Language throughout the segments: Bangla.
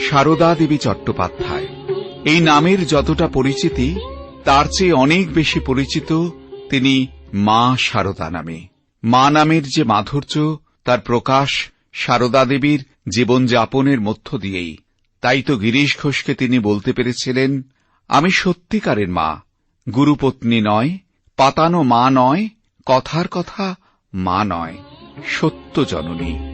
সারদা দেবী চট্টোপাধ্যায়। এই নামের যতটা পরিচিতি, তার চেয়ে অনেক বেশি পরিচিত তিনি মা সারদা নামে। মা নামের যে মাধুর্য, তার প্রকাশ সারদা দেবীর জীবনযাপনের মধ্য দিয়েই। তাই তো গিরিশ ঘোষকে তিনি বলতে পেরেছিলেন, আমি সত্যিকারের মা। গুরুপত্নী নয়, পাতানো মা নয়, কথার কথা মা নয়, সত্য জননী।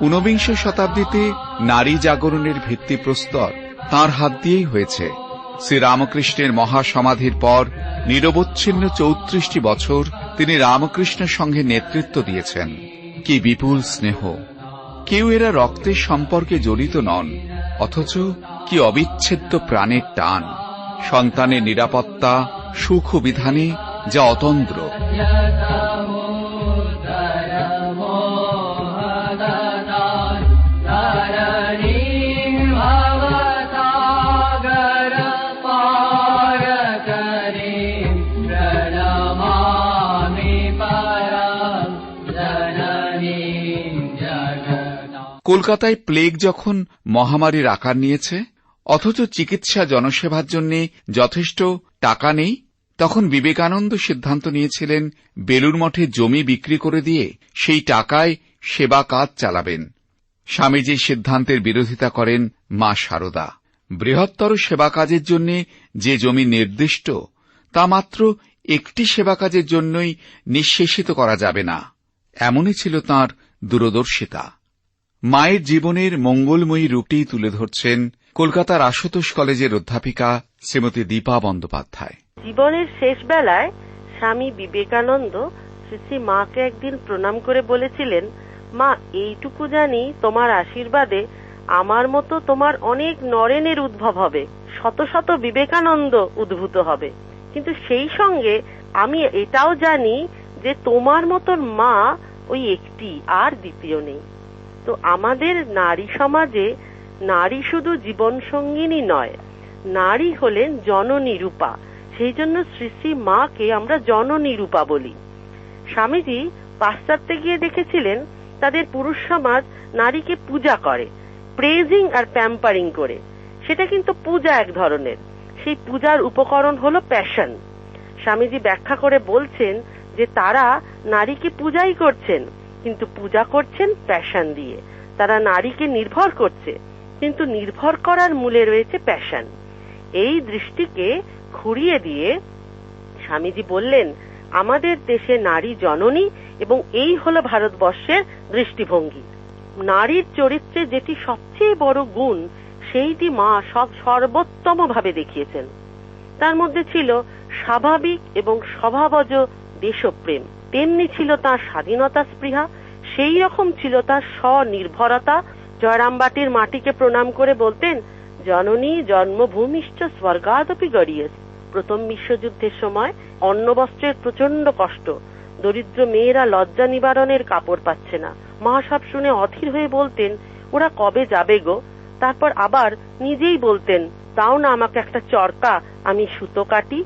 ঊনবিংশ শতাব্দীতে নারী জাগরণের ভিত্তিপ্রস্তর তাঁর হাত দিয়েই হয়েছে। শ্রীরামকৃষ্ণের মহাসমাধির পর নিরবচ্ছিন্ন চৌত্রিশটি বছর তিনি রামকৃষ্ণ সঙ্গে নেতৃত্ব দিয়েছেন। কি বিপুল স্নেহ। কেউ এরা রক্তের সম্পর্কে জড়িত নন, অথচ কি অবিচ্ছেদ্য প্রাণের টান। সন্তানের নিরাপত্তা সুখ বিধানে যা অতন্দ্র। কলকাতায় প্লেগ যখন মহামারীর আকার নিয়েছে, অথচ চিকিৎসা জনসেবার জন্য যথেষ্ট টাকা নেই, তখন বিবেকানন্দ সিদ্ধান্ত নিয়েছিলেন বেলুর মঠে জমি বিক্রি করে দিয়ে সেই টাকায় সেবা কাজ চালাবেন। স্বামীজির সিদ্ধান্তের বিরোধিতা করেন মা শারদা বৃহত্তর সেবা কাজের জন্য যে জমি নির্দিষ্ট, তা মাত্র একটি সেবা কাজের জন্যই নিঃশেষিত করা যাবে না, এমনই ছিল তাঁর দূরদর্শিতা। মায়ের জীবনের মঙ্গলময়ী রূপটি তুলে ধরছেন কলকাতার আশুতোষ কলেজের অধ্যাপিকা শ্রীমতী দীপা বন্দ্যোপাধ্যায়। জীবনের শেষ বেলায় স্বামী বিবেকানন্দ শ্রী মাকে একদিন প্রণাম করে বলেছিলেন, মা, এইটুকু জানি, তোমার আশীর্বাদে আমার মতো তোমার অনেক নরেনের উদ্ভব হবে, শত শত বিবেকানন্দ উদ্ভূত হবে। কিন্তু সেই সঙ্গে আমি এটাও জানি যে তোমার মতন মা ওই একটি আর দ্বিতীয় নেই। তো আমাদের নারী সমাজে নারী শুধু জীবন সঙ্গিনী নয়, নারী হলেন জননী রূপা। সেই জন্য শ্রী শ্রী মাকে আমরা জননী রূপা বলি। স্বামীজি পাশ্চাত্যে গিয়ে দেখেছিলেন তাদের পুরুষ সমাজ নারীকে পূজা করে প্রেজিং আর প্যাম্পারিং করে। সেটা কিন্তু পূজা এক ধরনের। সেই পূজার উপকরণ হলো প্যাশন স্বামীজি ব্যাখ্যা করে বলছেন যে তারা নারীকে পূজাই করছেন। কিন্তু পূজা করছেন প্যাশন দিয়ে। তারা নারীকে নির্ভর করছে, কিন্তু নির্ভর করার মূলে রয়েছে প্যাশন এই দৃষ্টিকে ঘুরিয়ে দিয়ে স্বামীজি বললেন, আমাদের দেশে নারী জননী এবং এই হলো ভারতবর্ষের দৃষ্টিভঙ্গি। নারীর চরিত্রে যেটি সবচেয়ে বড় গুণ, সেইটি মা সব সর্বোত্তম ভাবে দেখিয়েছেন। তার মধ্যে ছিল স্বাভাবিক এবং স্বভাবজ দেশপ্রেম। তেমনি ছিল তার স্বাধীনতা স্পৃহা, সেই রকম ছিল তার স্বনির্ভরতা। জয়রামবাটির মাটিকে প্রণাম করে বলতেন, জননী জন্মভূমিষ্ঠ স্বর্গাদপি গড়িয়েছে। প্রথম বিশ্বযুদ্ধের সময় অন্ন বস্ত্রের প্রচণ্ড কষ্ট। দরিদ্র মেয়েরা লজ্জা নিবারণের কাপড় পাচ্ছে না। মা সব শুনে অধীর হয়ে বলতেন, ওরা কবে যাবে গো? তারপর আবার নিজেই বলতেন তাও না আমাকে একটা চরকা, আমি সুতো কাটি।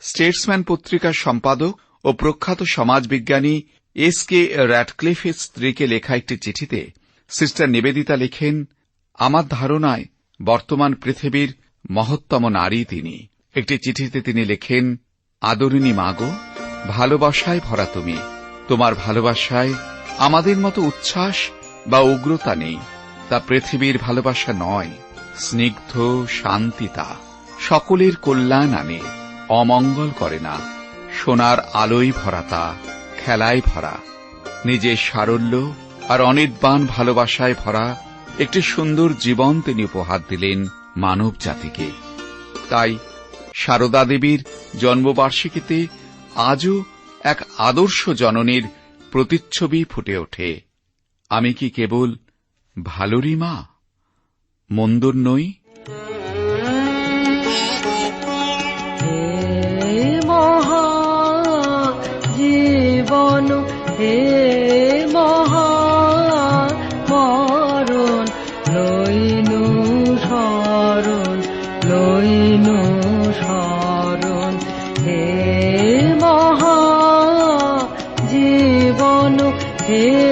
স্টেটসম্যান পত্রিকার সম্পাদক ও প্রখ্যাত সমাজবিজ্ঞানী এস কে র্যাটক্লিফের স্ত্রীকে লেখা একটি চিঠিতে সিস্টার নিবেদিতা লেখেন, আমার ধারণায় বর্তমান পৃথিবীর মহত্তম নারী তিনি। একটি চিঠিতে তিনি লেখেন আদরিনী মাগো, ভালোবাসায় ভরা তুমি। তোমার ভালোবাসায় আমাদের মতো উচ্ছ্বাস বা উগ্রতা নেই। তা পৃথিবীর ভালোবাসা নয়, স্নিগ্ধ শান্তি তা। সকলের কল্যাণ আনে, অমঙ্গল করে না। সোনার আলোয় ভরা তা খেলায় ভরা। নিজের সারল্য আর অনির্বাণ ভালোবাসায় ভরা একটি সুন্দর জীবন তিনি উপহার দিলেন মানব জাতিকে। তাই সারদা দেবীর জন্মবার্ষিকীতে আজও এক আদর্শ জননীর প্রতিচ্ছবি ফুটে ওঠে। আমি কি কেবল ভালোরই মা? মন্দর নই লইনু শরণ। হে মহা জীবন হে